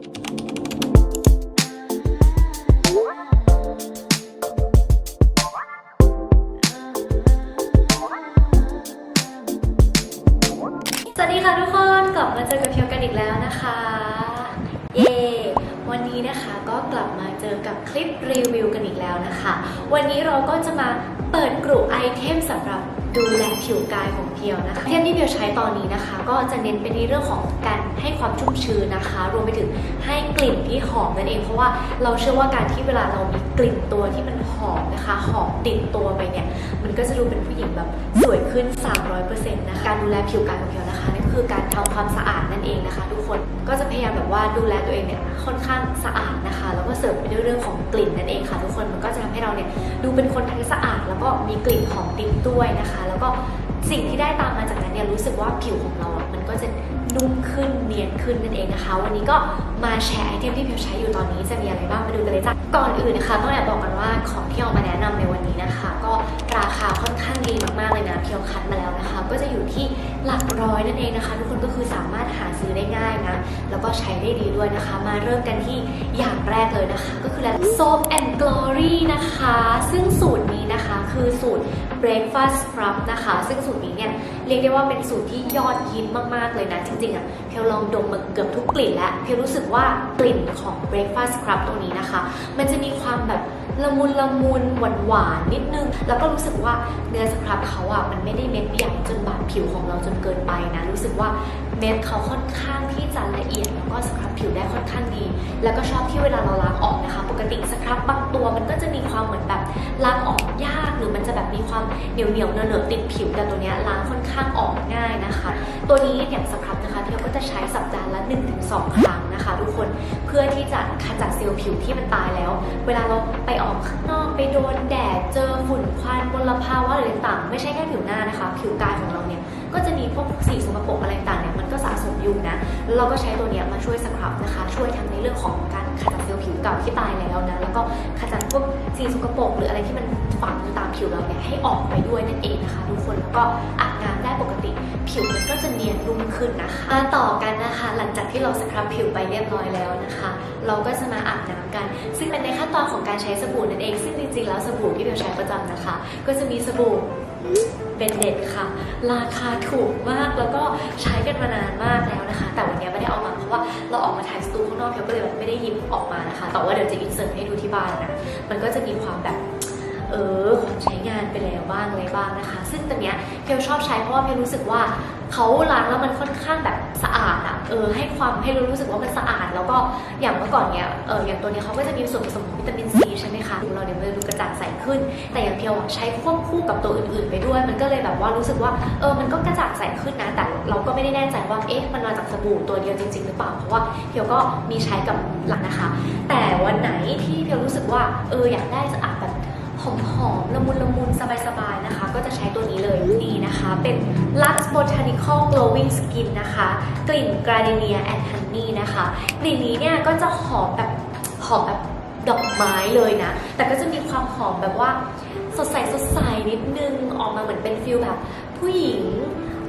สวัสดีค่ะทุกคนกลับมาเจอกับเพียวกันอีกแล้วนะคะ เย้วันนี้นะคะก็กลับมาเจอกับคลิปรีวิวกันอีกแล้วนะคะ วันนี้เราก็จะมาเปิดกลุ่มไอเทมสำหรับ ดูแลผิวกายของเพียวนะคะเทมที่เพียวใช้ตอนนี้นะคะ ก็จะเน้นไปในเรื่องของการให้ความชุ่มชื้นนะคะ รวมไปถึงให้กลิ่นที่หอมนั่นเองเพราะว่าเราเชื่อว่าการที่เวลาเรามีกลิ่นตัวที่มันหอมนะคะหอมติดตัวไปเนี่ยมันก็จะดูเป็นผู้หญิงแบบสวยขึ้น 300%นะคะการดูแลผิวกายของเพียวนะคะนั่นคือการทำความสะอาดนั่นเองนะคะ ทุกคนก็จะพยายามแบบว่าดูแลตัวเองเนี่ยค่อนข้างสะอาดนะคะ แล้วก็เสริมไปด้วยเรื่องของกลิ่นนั่นเองค่ะ ทุกคนมันก็จะทำให้เราเนี่ยดูเป็นคนทั้งสะอาดแล้ว ก็มีกลิ่นหอมติดด้วยนะคะ แล้วก็สิ่งที่ได้ตามมาจากนั้นเนี่ยรู้สึกว่าผิวของเราอะมันก็จะนุ่มขึ้นเนียนขึ้นนั่นเองนะคะ วันนี้ก็มาแชร์ไอเทมที่เพียวใช้อยู่ตอนนี้จะมีอะไรบ้างมาดูกันเลยจ้ะก่อนอื่นนะคะต้องแอบบอกกันว่าของที่เอามาแนะนำในวันนี้นะคะ ก็ราคาค่อนข้างดีมากๆเลยนะเพียวคัดมาแล้วนะคะ ก็จะอยู่ที่หลักร้อยนั่นเองนะคะ ทุกคนก็คือสามารถหาซื้อได้ง่ายนะแล้วก็ใช้ได้ดีด้วยนะคะ มาเริ่มกันที่อย่างแรกเลยนะคะ ก็คือ Soap and Glory นะคะ ซึ่งสูตรนี้นะคะ คือสูตร Breakfast Scrub นะคะ ซึ่งสูตรนี้เนี่ยเรียกได้ว่าเป็นสูตรที่ยอดฮิตมาก ๆ เลยนะ จริง ๆอะเพียวลองดมมาเกือบทุกกลิ่นแล้ว เพียวรู้สึกว่ากลิ่นของ Breakfast Scrub ตัวนี้นะคะ มันจะมีความแบบ ละมุนละมุนหวานหวานๆนิดนึง แล้วก็รู้สึกว่าเนื้อสครับเขาอะมันไม่ได้เม็ดใหญ่จนบาดผิวของเราจนเกินไปนะ รู้สึกว่าเม็ดเขาค่อนข้างที่จะละเอียดแล้วก็สครับผิวได้ค่อนข้างดี แล้วก็ชอบที่เวลาเราล้างออกนะคะ ปกติสครับบางตัวมันก็จะมีความเหมือนแบบล้างออกยากหรือมันจะแบบมีความเหนียวเหนียวเนอะเนอะติดผิวแต่ตัวเนี้ยล้างค่อนข้างออกง่ายนะคะ ตัวนี้อย่างสครับ เราก็จะใช้สัปดาห์ละ 1-2 ครั้งนะคะ ทุกคนเพื่อที่จะขจัดเซลล์ผิวที่มันตายแล้ว เวลาเราไปออกข้างนอกไปโดนแดดเจอฝุ่นควันมลภาวะอะไรต่างๆไม่ใช่แค่ผิวหน้านะคะ ผิวกายของเราเนี่ยก็จะมีพวกสีสกปรกอะไรต่างๆเนี่ยมันก็สะสมอยู่นะเราก็ใช้ตัวเนี้ยมาช่วยสครับนะคะ ช่วยทั้งในเรื่องของการขจัดเซลล์ผิวเก่าที่ตายแล้วนะแล้วก็ขจัดพวกสีสกปรกหรืออะไรที่มัน ฝังตามผิวเราเนี่ยให้ออกไปด้วยนั่นเองนะคะทุกคนแล้วก็อาบน้ำได้ปกติ ผิวมันก็จะเนียนนุ่มขึ้นนะคะมาต่อกันนะคะ หลังจากที่เราสครับผิวไปเรียบร้อยแล้วนะคะ เราก็จะมาอาบน้ำกัน ซึ่งเป็นในขั้นตอนของการใช้สบู่นั่นเอง ซึ่งจริงๆแล้วสบู่ที่เราใช้ประจำนะคะ ก็จะมีสบู่เป็นเด็ดค่ะ ราคาถูกมากแล้วก็ใช้กันมานานมากแล้วนะคะ แต่วันนี้ไม่ได้เอามาเพราะว่าเราออกมาถ่ายสตูข้างนอกเพียวก็เลยไม่ได้หยิบออกมานะคะ แต่ว่าเดี๋ยวจะอินเสิร์ตให้ดูที่บ้านนะมันก็จะมีความแบบ เออความใช้งานไปแล้วบ้างอะไรบ้างนะคะ ซึ่งตัวเนี้ยเพียวชอบใช้เพราะว่าเพียวรู้สึกว่าเขาล้างแล้วมันค่อนข้างแบบสะอาดอะเออให้ความให้รู้รู้สึกว่ามันสะอาด แล้วก็อย่างเมื่อก่อนเนี้ยเอออย่างตัวเนี้ยเขาก็จะมีส่วนผสมของวิตามินซีใช่ไหมคะดูเราเนี่ยมันจะดูกระจ่างใสขึ้น แต่อย่างเพียวใช้ควบคู่กับตัวอื่นๆ ไปด้วย มันก็เลยแบบว่ารู้สึกว่าเออมันก็กระจ่างใสขึ้นนะ แต่เราก็ไม่ได้แน่ใจว่าเอ๊ะมันมาจากสบู่ตัวเดียวจริง ๆ หรือเปล่าเพราะว่าเพียวก็มีใช้กับหลังนะคะ แต่วันไหนที่เพียวรู้สึกว่าเอออยากได้สะอาด หอมๆละมุนละมุนสบายๆนะคะ ก็จะใช้ตัวนี้เลยนี่นะคะ เป็น Lux Botanical Glowing Skin นะคะ กลิ่น Gardenia and Honey นะคะกลิ่นนี้เนี่ยก็จะหอมแบบหอมแบบดอกไม้เลยนะ แต่ก็จะมีความหอมแบบว่าสดใสสดใสนิดนึงออกมาเหมือนเป็นฟิลแบบผู้หญิง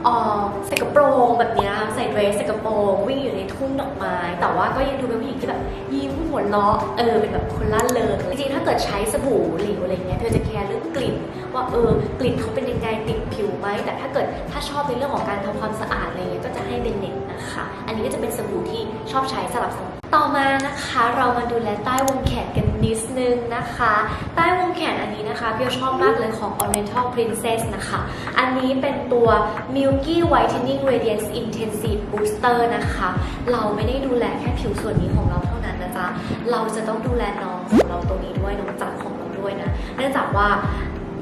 เอ่อใส่กระโปรงแบบเนี้ยใส่เดรสใส่กระโปรงวิ่งอยู่ในทุ่งดอกไม้ แต่ว่าก็ยังดูเป็นผู้หญิงที่แบบยิ้มหัวเราะเออเป็นแบบคนล่าเริงจริงๆถ้าเกิดใช้สบู่เหลวอะไรเงี้ยเธอจะแคร์เรื่องกลิ่น ว่าเออกลิ่นเขาเป็นยังไงติดผิวไหมแต่ถ้าเกิดถ้าชอบในเรื่องของการทำความสะอาดอะไรเงี้ยก็จะให้เน้นๆนะคะ อันนี้ก็จะเป็นสบู่ที่ชอบใช้สลับสลับ ต่อมานะคะเรามาดูแลใต้วงแขนกันนิดนึงนะคะ ใต้วงแขนอันนี้นะคะพี่ชอบมากเลยของ Oriental Princess นะคะ อันนี้เป็นตัว Milky Whitening Radiance Intensive Booster นะคะ เราไม่ได้ดูแลแค่ผิวส่วนนี้ของเราเท่านั้นนะจ๊ะเราจะต้องดูแลน้องของเราตรงนี้ด้วยน้องจักของเราด้วยนะเนื่องจากว่า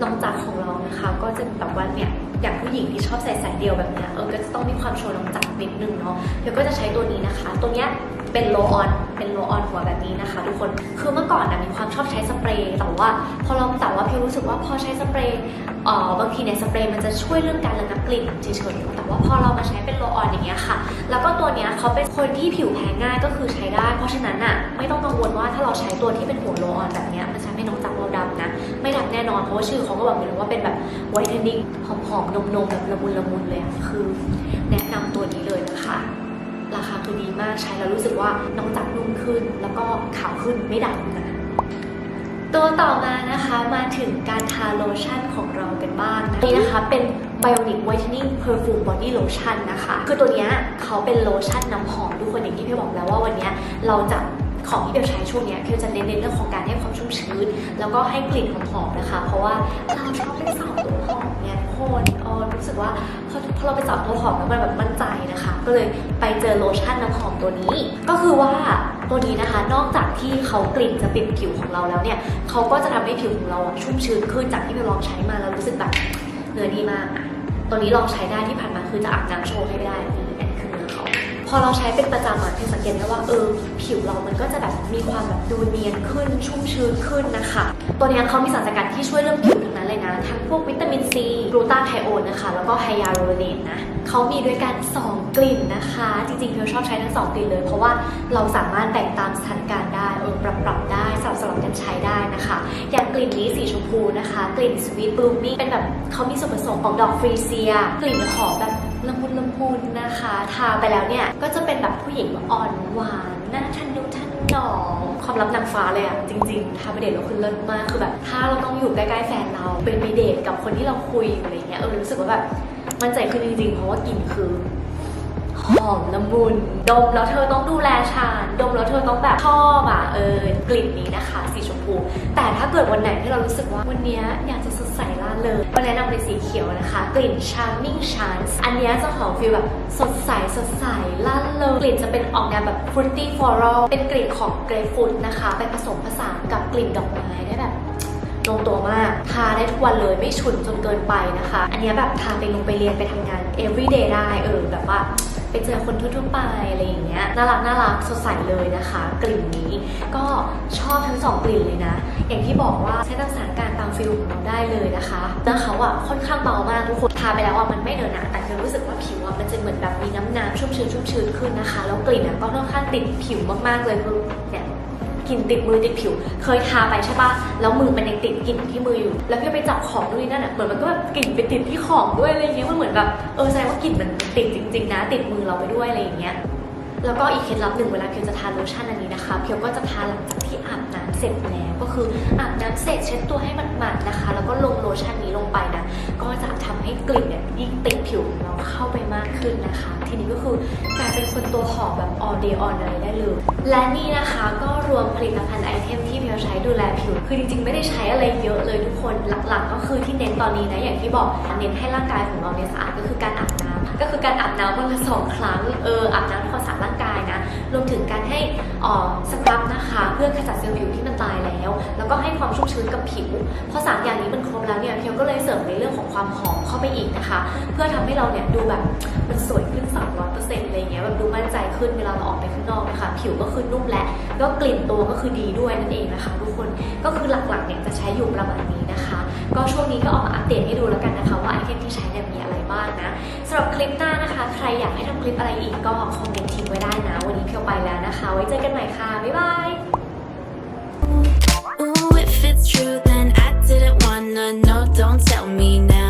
น้องจักของเรานะคะ ก็จะแบบว่าเนี่ยอย่างผู้หญิงที่ชอบใส่สายเดียวแบบเนี้ยเออก็จะต้องมีความโชว์น้องจักนิดนึงเนาะเดี๋ยวก็จะใช้ตัวนี้นะคะ ตัวเนี้ย เป็นโลออนเป็นโลออนหัวแบบนี้นะคะ ทุกคนคือเมื่อก่อนนะมีความชอบใช้สเปรย์แต่ว่าพอเราแต่ว่าเพียรู้สึกว่าพอใช้สเปรย์เอ่อบางทีเนี่ยสเปรย์มันจะช่วยเรื่องการระงับกลิ่นเฉยๆแต่ว่าพอเรามาใช้เป็นโลออนอย่างเงี้ยค่ะ แล้วก็ตัวเนี้ยเขาเป็นคนที่ผิวแพ้ง่ายก็คือใช้ได้ เพราะฉะนั้นอะไม่ต้องกังวลว่าถ้าเราใช้ตัวที่เป็นหัวโลออนแบบเนี้ยมันจะทำให้น้องจักรเราดำนะไม่ดำแน่นอนเพราะว่าชื่อเขาก็บอกอยู่แล้วว่าเป็นแบบไวท์เทนนิ่งหอมๆนมๆแบบละมุนละมุนเลยคือแนะนำตัวนี้เลยนะคะ ราคาคือดีมากใช้แล้วรู้สึกว่าน้องจับนุ่มขึ้น แล้วก็ขาวขึ้นไม่ดำนะตัวต่อมานะคะมาถึงการทาโลชั่นของเรากันบ้างนะนี่นะคะเป็น Bionic Whitening Perfume Body Lotion นะคะ คือตัวเนี้ยเขาเป็นโลชั่นน้ำหอมทุกคนอย่างที่พี่บอกแล้วว่าวันเนี้ยเราจะของที่เบลใช้ช่วงเนี้ยพี่จะเน้นในเรื่องของการให้ความชุ่มชื้น แล้วก็ให้กลิ่นหอมๆนะคะ เพราะว่าเราชอบเป็นสาวตัวหอม คนเออรู้สึกว่าพอพอเราไปจับตัวหอมแล้วมันแบบมั่นใจนะคะ ก็เลยไปเจอโลชั่นน้ำหอมตัวนี้ ก็คือว่าตัวนี้นะคะ นอกจากที่เขากลิ่นจะติดผิวของเราแล้วเนี่ยเขาก็จะทำให้ผิวของเราชุ่มชื้นขึ้นจากที่ไปลองใช้มาแล้วรู้สึกแบบเนื้อดีมาก ตัวนี้ลองใช้ได้ที่ผ่านมาคือจะอาบน้ำโชว์ให้ได้ พอเราใช้เป็นประจำอะพี่สังเกตได้ว่าเออผิวเรามันก็จะแบบมีความแบบดูเนียนขึ้นชุ่มชื้นขึ้นนะคะ ตัวนี้เขามีสารสกัดที่ช่วยเรื่องผิวทั้งนั้นเลยนะทั้งพวกวิตามินซีกลูตาไทโอนนะคะ แล้วก็ไฮยาลูรอนินนะเขามีด้วยกัน 2 กลิ่นนะคะ จริงๆเพียวชอบใช้ทั้ง 2 กลิ่นเลย เพราะว่าเราสามารถแต่งตามสถานการณ์ได้เออปรับปรับได้สลับสลับกันใช้ได้นะคะ อย่างกลิ่นนี้สีชมพูนะคะ กลิ่น Sweet Blooming เป็นแบบเขามีส่วนผสมของดอกฟรีเซีย กลิ่นหอมแบบ ละมุนละมุนนะคะ ทาไปแล้วเนี่ย ก็จะเป็นแบบผู้หญิงอ่อนหวานน้าทันดุทันหนอมความลับนางฟ้าเลยอะจริงๆทาไปเดทแล้วคือเลิศมากคือแบบ ถ้าเราต้องอยู่ใกล้ๆแฟนเรา เป็นไปเดทกับคนที่เราคุยอยู่อะไรเงี้ยเออรู้สึกว่าแบบมันใจขึ้นจริงๆ เพราะว่ากลิ่นคือหอมละมุนดมแล้วเธอต้องดูแลฉันดมแล้วเธอต้องแบบชอบ เออกลิ่นนี้นะคะ สีชมพู แต่ถ้าเกิดวันไหนที่เรารู้สึกว่าวันนี้อยากจะสดใสล่าเริงก็แนะนำเป็นสีเขียวนะคะ กลิ่น Charming Chance อันนี้จะหอมฟีลแบบสดใสสดใสล่าเริงกลิ่นจะเป็นออกแนวแบบ fruity floral เป็นกลิ่นของเกรฟฟรุตนะคะไปผสมผสานกับกลิ่นดอกไม้ได้แบบลงตัวมาก ทาได้ทุกวันเลยไม่ฉุนจนเกินไปนะคะ อันนี้แบบทาไปลงไปเรียนไปทำงาน everyday ได้เออแบบว่า ไปเจอคนทั่วๆไปอะไรอย่างเงี้ยน่ารักน่ารักสดใสเลยนะคะ กลิ่นนี้ก็ชอบทั้งสองกลิ่นเลยนะ อย่างที่บอกว่าใช้ตามสถานการณ์ตามฟิลของเราได้เลยนะคะแล้วเขาอะค่อนข้างเบามากทุกคนทาไปแล้วอะมันไม่เนอะหนาแต่คือรู้สึกว่าผิวอะมันจะเหมือนแบบมีน้ำน้ำชุ่มชื้นชุ่มชื้นขึ้นนะคะ แล้วกลิ่นอะก็ค่อนข้างติดผิวมากๆเลยคือเนี่ย กลิ่นติดมือติดผิว เคยทาไปใช่ปะแล้วมือมันยังติดกลิ่นที่มืออยู่ แล้วพี่ไปจับของด้วยนั่นอะเหมือนมันก็แบบกลิ่นไปติดที่ของด้วยอะไรเงี้ยมันเหมือนแบบเออแสดงว่ากลิ่นมันติดจริง ๆ นะ ติดมือเราไปด้วยอะไรอย่างเงี้ยแล้วก็อีกเคล็ดลับหนึ่งเวลาเพียวจะทาโลชั่นอันนี้นะคะ เพียวก็จะทาหลังจากที่อาบน้ำ เสร็จแล้วก็คืออาบน้ำเสร็จเช็ดตัวให้หมาดๆนะคะ แล้วก็ลงโลชั่นนี้ลงไปนะก็จะทำให้กลิ่นเนี่ยยิ่งติดผิวของเราเข้าไปมากขึ้นนะคะ ทีนี้ก็คือกลายเป็นคนตัวหอมแบบ all day all night ได้เลยและนี่นะคะก็รวมผลิตภัณฑ์ไอเทมที่เพียวใช้ดูแลผิว คือจริงๆ ไม่ได้ใช้อะไรเยอะเลยทุกคนหลักๆ ก็คือที่เน้นตอนนี้นะอย่างที่บอกเน้นให้ร่างกายของเราเนี่ยสะอาดก็คือการอาบน้ำ ก็คือการอาบน้ำวันละสองครั้งเอออาบน้ำความสะอาดร่างกายนะรวมถึงการให้อ่อสครับนะคะเพื่อขจัดเซลล์ผิวที่มันตายแล้ว แล้วก็ให้ความชุ่มชื้นกับผิวพอสามอย่างนี้มันครบแล้วเนี่ยเพียวก็เลยเสริมในเรื่องของความหอมเข้าไปอีกนะคะ เพื่อทำให้เราเนี่ยดูแบบมันสวยขึ้น300%อะไรเงี้ยแบบดูมั่นใจขึ้นเวลาเราออกไปข้างนอกนะคะ ผิวก็คือนุ่มและแล้วก็กลิ่นตัวก็คือดีด้วยนั่นเองนะคะทุกคนก็คือหลักๆเนี่ยจะใช้อยู่ประมาณนี้ นะคะ ก็ช่วงนี้ก็ออกมาอัปเดตให้ดูแล้วกันนะคะ ว่าไอเทมที่ใช้เนี่ยมีอะไรบ้างนะสำหรับคลิปหน้านะคะ ใครอยากให้ทำคลิปอะไรอีกก็คอมเมนต์ทิ้งไว้ได้นะ วันนี้เพียวไปแล้วนะคะ ไว้เจอกันใหม่ค่ะ บ๊ายบาย Ooh, if it's true, then I didn't wanna know. Don't tell me now.